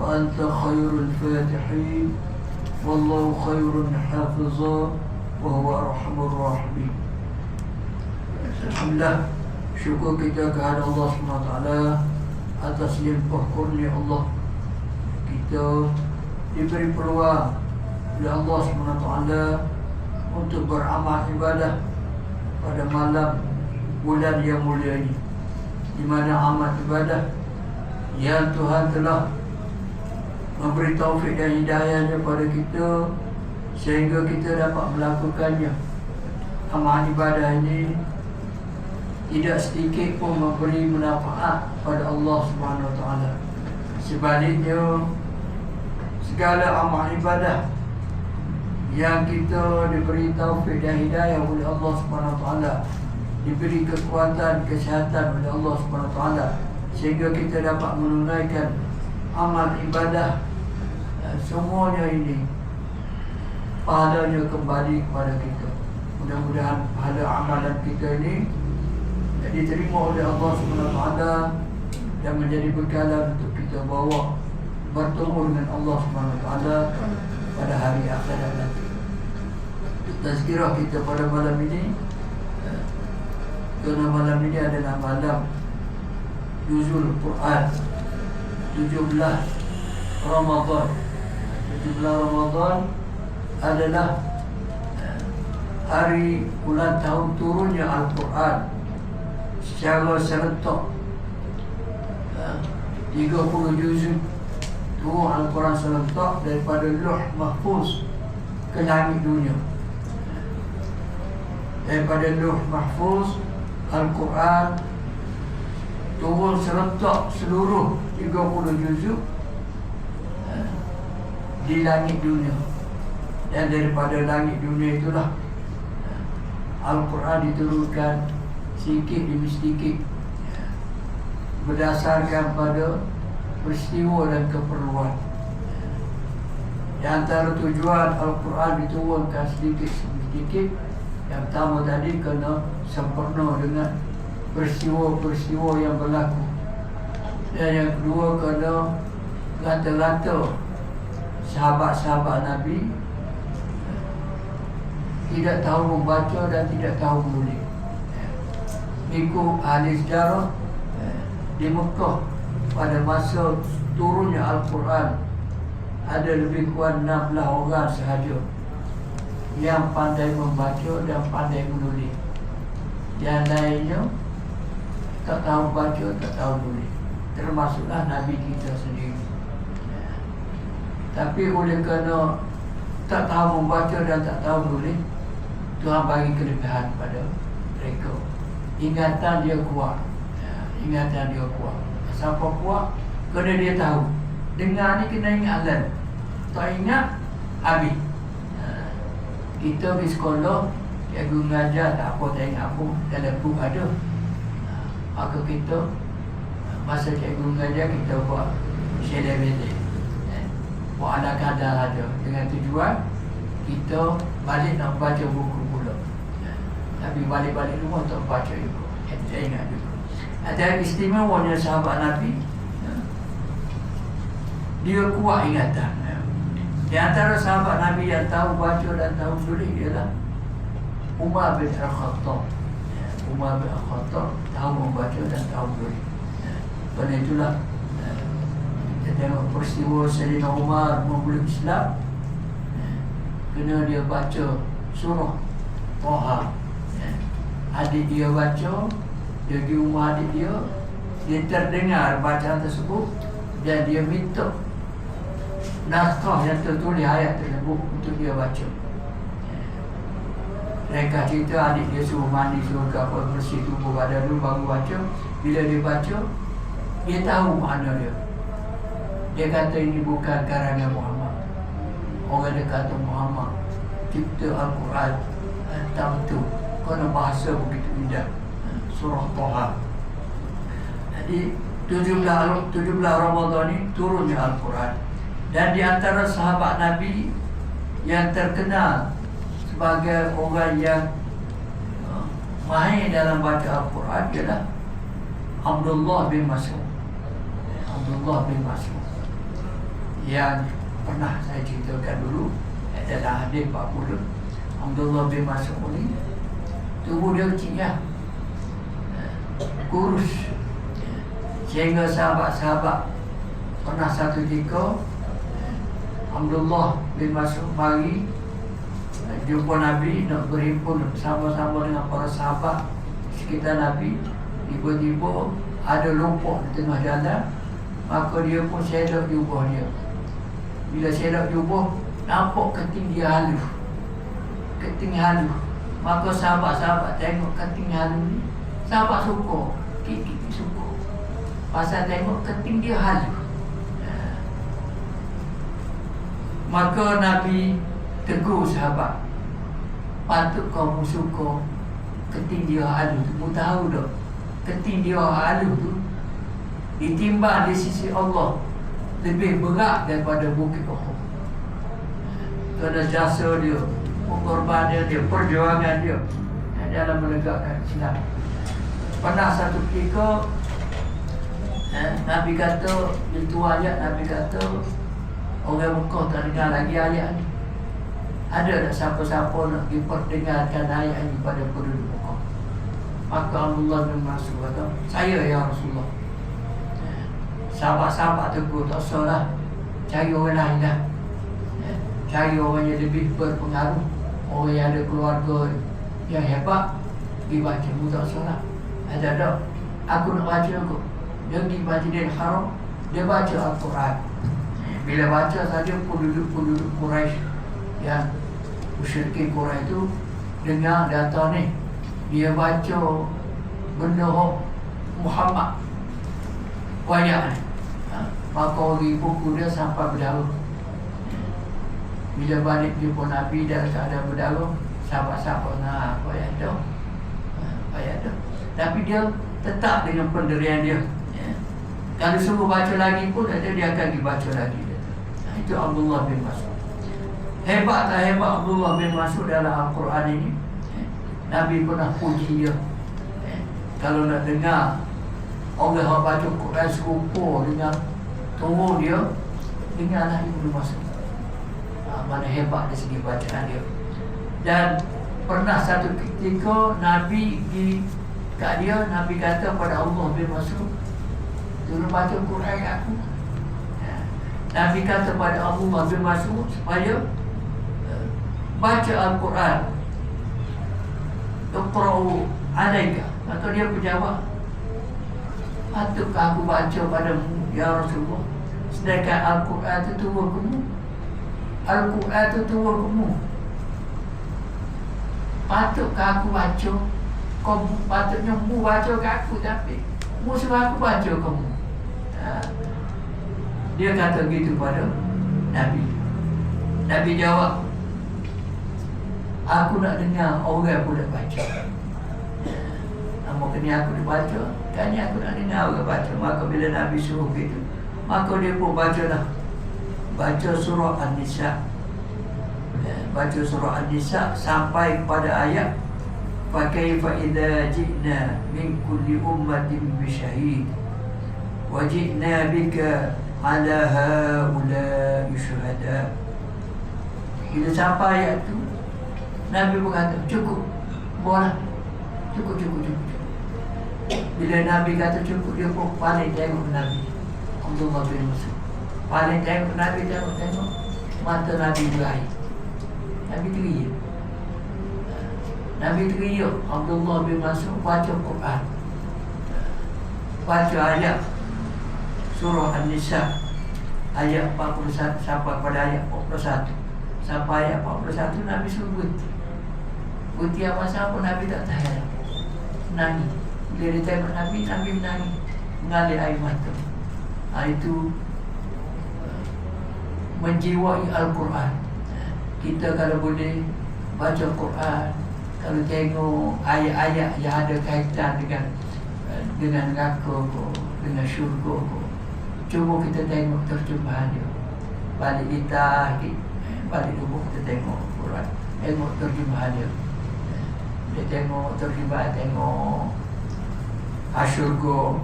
وأنت خير الفاتحين والله خير حافظا وهو أرحم الراحمين Alhamdulillah Syukur kita kepada Allah SWT Atas limpah kurnia Allah Kita diberi peluang oleh Allah SWT Untuk beramal ibadah Pada malam bulan yang mulia ini Di mana amal ibadah Yang Tuhan telah memberi taufik dan hidayahnya kepada kita sehingga kita dapat melakukannya amal ibadah ini tidak sedikit pun memberi manfaat pada Allah Subhanahu Taala. Sebaliknya segala amal ibadah yang kita diberi taufik dan hidayah oleh Allah Subhanahu Taala diberi kekuatan kesihatan oleh Allah Subhanahu Taala sehingga kita dapat menunaikan amal ibadah semuanya ini pahalanya kembali kepada kita. Mudah-mudahan pahala amalan kita ini diterima oleh Allah SWT dan menjadi bekalan untuk kita bawa bertemu dengan Allah SWT pada hari akhirat nanti. Tazkirah kita pada malam ini kerana malam ini adalah malam Juzul Quran 17 Ramadan 17 Ramadan adalah hari bulan tahun turunnya Al-Quran. Secara serentak 30 juzul turun Al-Quran serentak daripada Luh Mahfuz ke langit dunia. Daripada Luh Mahfuz Al-Quran turun serentak seluruh 30 juzul di langit dunia. Dan daripada langit dunia itulah Al-Quran diturunkan sedikit demi sedikit berdasarkan pada peristiwa dan keperluan. Di antara tujuan Al-Quran diturunkan sedikit demi sedikit yang pertama tadi kena sempurna dengan peristiwa-peristiwa yang berlaku. Dan yang kedua kena rata-rata sahabat-sahabat Nabi tidak tahu membaca dan tidak tahu menulis. Ikut ahli sejarah di Mekah pada masa turunnya Al-Quran ada lebih kurang 16 orang sahaja yang pandai membaca dan pandai menulis. Yang lainnya tak tahu baca, tak tahu menulis. Termasuklah Nabi kita sendiri. Tapi oleh kerana tak tahu membaca dan tak tahu menulis, Tuhan bagi kelebihan pada mereka. Ingatan dia kuat. Ya, ingatan dia kuat. Siapa kuat? Kerana dia tahu. Dengar ni kena ingat Allah. Tak ingat, habis. Ya, kita pergi sekolah, cikgu mengajar tak apa, tak ingat apa. Dalam buku ada. Ya, maka kita, masa cikgu mengajar, kita buat selebriti buat ada kadar ada. Dengan tujuan kita balik nak baca buku pula. Tapi balik-balik rumah tak baca juga. Saya ingat juga. Ada istimewanya sahabat Nabi. Dia kuat ingatan. Di antara sahabat Nabi yang tahu baca dan tahu tulis ialah Umar bin Al-Khattab. Umar bin Al-Khattab tahu membaca dan tahu tulis. Kerana itulah kita tengok peristiwa Sayyidina Umar memulai Islam kena dia baca surah Toha adik dia baca dia pergi rumah adik dia dia terdengar bacaan tersebut dan dia minta naskah yang tertulis ayat tersebut untuk dia baca. Mereka cerita adik dia suruh mandi suruh ke apa bersih tubuh badan dulu baru baca. Bila dia baca dia tahu makna dia Dia kata ini bukan karangan Muhammad. Orang dia kata Muhammad Cipta Al-Quran Tak betul. Kerana bahasa begitu indah. Surah Toha Jadi 17, 17 Ramadan ini turunnya Al-Quran. Dan di antara sahabat Nabi Yang terkenal Sebagai orang yang uh, Mahir dalam baca Al-Quran Ialah Abdullah bin Mas'ud. Abdullah bin Mas'ud Yang pernah saya ceritakan dulu Dalam hadis 40 Abdullah bin Mas'ud ni Tubuh dia kecil ya. Kurus. Sehingga sahabat-sahabat Pernah satu ketika Abdullah bin Mas'ud mari Jumpa Nabi nak berhimpun Sama-sama dengan para sahabat Sekitar Nabi. Tiba-tiba ada lumpur di tengah jalan Maka dia pun selok jubah dia Bila selok jubah Nampak keting dia halus Keting halus Maka sahabat-sahabat tengok keting halus ni Sahabat suka Kiki suka. Pasal tengok keting dia halus ya. Maka Nabi tegur sahabat Patut kau suka Keting dia halus Mu tahu tak? Keting dia halus tu ditimbang di sisi Allah lebih berat daripada bukit Uhud. Kerana jasa dia, pengorbanan dia, perjuangan dia dalam menegakkan Islam. Pernah satu ketika eh, Nabi kata itu ayat Nabi kata orang Mekah tak dengar lagi ayat ni. Ada tak siapa-siapa nak diperdengarkan ayat ini pada penduduk Maka Abdullah bin Mas'ud kata Saya ya Rasulullah Sahabat-sahabat tegur Tak usah lah Cari orang lain lah. Cari orang yang lebih berpengaruh. Orang yang ada keluarga Yang hebat Pergi baca mu tak usah lah Ada tak? Aku nak baca aku. Dia pergi baca dia haram Dia baca Al-Quran. Bila baca saja penduduk-penduduk Quraisy Yang Musyrikin Quraisy itu Dengar data ni dia baca benda Muhammad. Banyak ni ha? Maka orang buku dia sampai berdarah bila balik jumpa Nabi dan keadaan berdarah sahabat-sahabat nak apa yang ada? Apa yang ada? Tapi dia tetap dengan penderian dia. Ya. kalau suruh baca lagi pun ada dia akan dibaca lagi. Ha, itu Abdullah bin Mas'ud. Hebat tak hebat Abdullah bin Mas'ud dalam Al-Quran ini. Nabi pernah puji dia. Eh, Kalau nak dengar Orang yang baca Quran serupa dengan Tunggu dia Dengarlah Ibn Masud ha, Mana hebat dari segi bacaan dia. Dan Pernah satu ketika Nabi di Kat dia Nabi kata pada Allah bin Masud Dulu baca Quran aku. Ya. Nabi kata pada Allah bin Masud Supaya uh, Baca Al-Quran. Iqra'u alaika. Maka dia berjawab Patutkah aku baca padamu Ya Rasulullah. Sedangkan Al-Quran itu tua kamu. Al-Quran itu tua kamu. Patutkah aku baca? Kau patutnya mu baca ke aku Tapi mu suruh aku baca kamu. Ha. Dia kata gitu pada Nabi. Nabi jawab Aku nak dengar orang nak baca Nama kena aku nak baca. Kan aku nak dengar orang baca. Maka bila Nabi suruh gitu Maka dia pun baca lah Baca surah An-Nisa. Ya, Baca surah An-Nisa Sampai pada ayat Fakaifa idha ji'na Min kulli ummatin bisyahid Wajidna bika Ala ha'ulai syuhada Bila sampai ayat tu Nabi berkata cukup Boleh. Cukup cukup cukup Bila Nabi kata cukup Dia pun paling tengok Nabi. Abdullah bin Masud Paling tengok Nabi tengok tengok. Mata Nabi berair. Nabi teriak. Nabi teriak Abdullah bin Masud baca Quran. Baca ayat. Surah An-Nisa Ayat 41 sampai pada ayat 41 Sampai ayat 41 Nabi suruh berhenti. Apa siapa Nabi tak tahan. Menangis Dia tengok Nabi, Nabi menangis Mengalir air mata ha, Itu menjiwai Al-Quran. Kita kalau boleh baca Quran, kalau tengok ayat-ayat yang ada kaitan dengan dengan neraka ko, dengan syurga cuba kita tengok terjemahan dia. Balik kita, balik dulu kita tengok Quran, tengok terjemahan dia. Dia tengok terjemahan, tengok Asyurga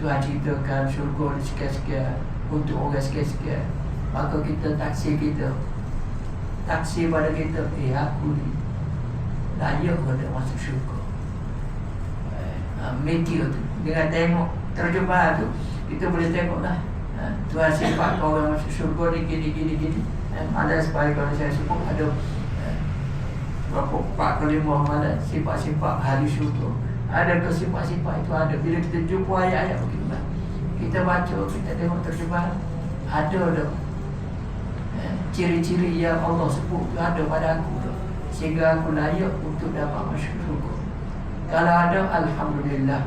Tuhan ceritakan syurga ni sekian-sekian Untuk orang sekian-sekian Maka kita taksir kita. Taksir pada kita Eh aku ni Layak ke tak masuk syurga. Ha, Media tu. Dengan tengok terjemahan tu Kita boleh tengok lah ha, Tuhan sifat kau yang masuk syurga ni Gini gini gini. Eh, Ada supaya kalau saya sebut Ada eh, Berapa empat ke lima malam Sifat-sifat hari syurga ada kesifat-sifat itu ada. Bila kita jumpa ayat-ayat bagaimana kita baca kita tengok terjemahan ada ada eh, ciri-ciri yang Allah sebut ada pada aku tu. sehingga aku layak untuk dapat syurga kalau ada Alhamdulillah.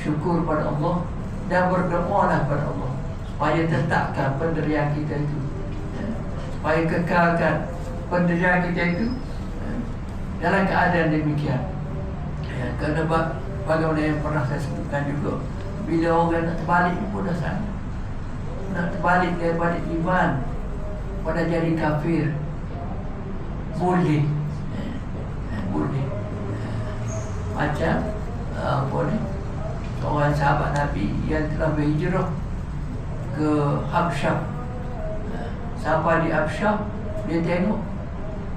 Syukur pada Allah dan berdoa lah pada Allah supaya tetapkan penderian kita itu. Eh, supaya kekalkan penderian kita itu eh, dalam keadaan demikian ya, Kerana bagaimana yang pernah saya sebutkan juga Bila orang nak terbalik pun dah sana Nak terbalik daripada iman. Pada jadi kafir. Boleh. Eh, eh, Boleh. Eh, Macam Apa ni Seorang sahabat Nabi yang telah berhijrah Ke Habsyah. Sampai di Habsyah Dia tengok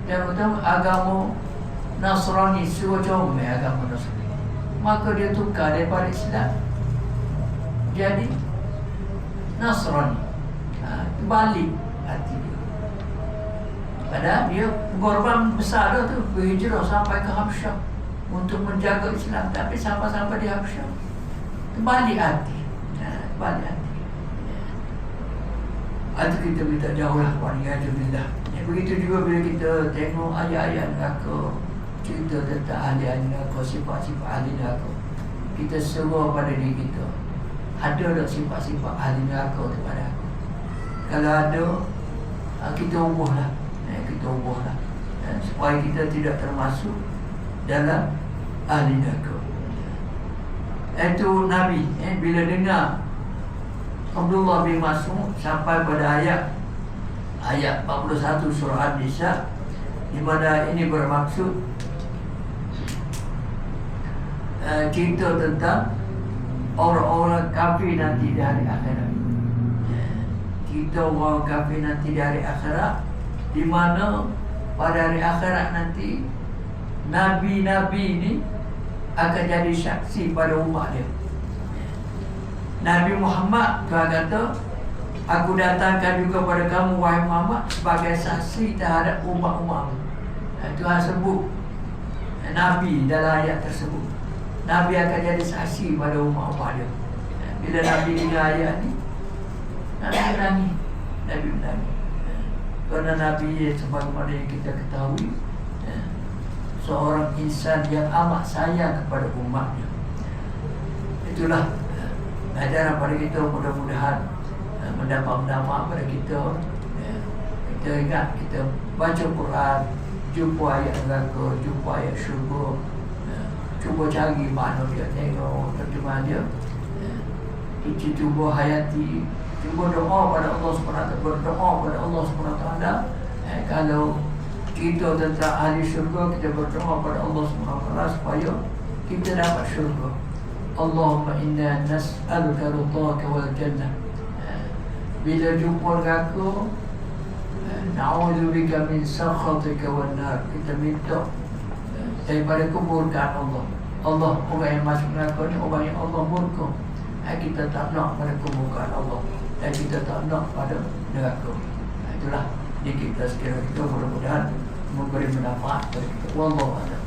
Dia kata agama Nasrani suruh comel agama Nasrani Maka dia tukar daripada Islam. Jadi Nasrani ha, Balik hati dia. Padahal dia korban besar tu Berhijrah sampai ke Habsyah Untuk menjaga Islam. Tapi sampai-sampai di Habsyah Balik hati. Ha, Balik hati. Itu kita minta jauh lah Alhamdulillah. Begitu juga bila kita tengok ayat-ayat neraka cerita tentang ahli-ahli neraka, sifat-sifat ahli neraka. Kita seru pada diri kita. Ada tak sifat-sifat ahli neraka tu pada aku? Kalau ada, ah, kita ubahlah. Eh, kita ubahlah. Eh, supaya kita tidak termasuk dalam ahli neraka. Itu Nabi eh, bila dengar Abdullah bin Mas'ud sampai pada ayat ayat 41 surah An-Nisa di mana ini bermaksud uh, cerita tentang orang-orang kafir nanti di hari akhirat. Kita orang kafir nanti di hari akhirat di mana pada hari akhirat nanti nabi-nabi ini akan jadi saksi pada umat dia. Nabi Muhammad Tuhan kata Aku datangkan juga pada kamu wahai Muhammad sebagai saksi terhadap umat-umatmu. Tuhan sebut Nabi dalam ayat tersebut. Nabi akan jadi saksi pada umat-umat dia. Bila Nabi dengar ayat ni, Nabi menangis. Nabi menangis. Kerana Nabi sebagaimana yang kita ketahui, seorang insan yang amat sayang kepada umatnya. Itulah ajaran pada kita mudah-mudahan mendapat-mendapat pada kita. Kita ingat kita baca Quran, jumpa ayat neraka, jumpa ayat syurga, cuba cari mana dia tengok terjemahan dia. Kita cuba hayati cuba doa pada Allah SWT berdoa pada Allah SWT eh, kalau kita tentang ahli syurga kita berdoa pada Allah SWT supaya kita dapat syurga. Allahumma inna nas'aluka ridhaka wal jannah. Eh, bila jumpa neraka eh, na'udzubika min sakhatika wan nar. Kita minta daripada kemurkaan Allah. Allah orang yang masuk neraka ni orang yang Allah murka. Eh, kita tak nak pada kemurkaan Allah dan kita tak nak pada neraka. Itulah di kita sekiranya kita mudah-mudahan memberi manfaat kepada kita. Wallahu a'lam.